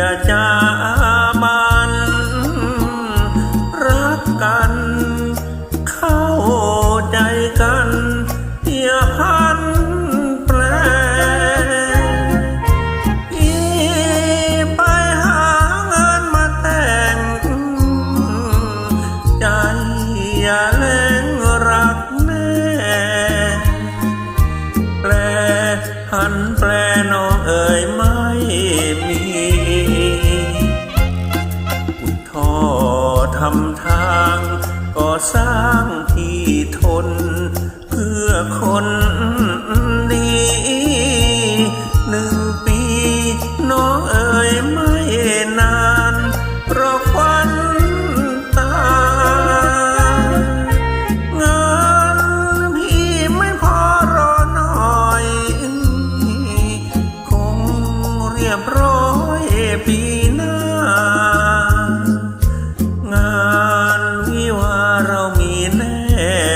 ย่าจามัน รักกัน เข้าใจกันอย่าพันแปรอีไปหาเงินมาแต่ง ใจอย่าเล่งรักแน่แปลหันแปลน้องเอ๋ยไม่มี ทำทางก่อสร้างที่ทน เพื่อคนดีหนึ่งปีน้องเอ๋ยไม่นานเพราะควันตาเงินพี่ไม่พอรอหน่อย คงเรียบร้อยปีหน้า ಹೇ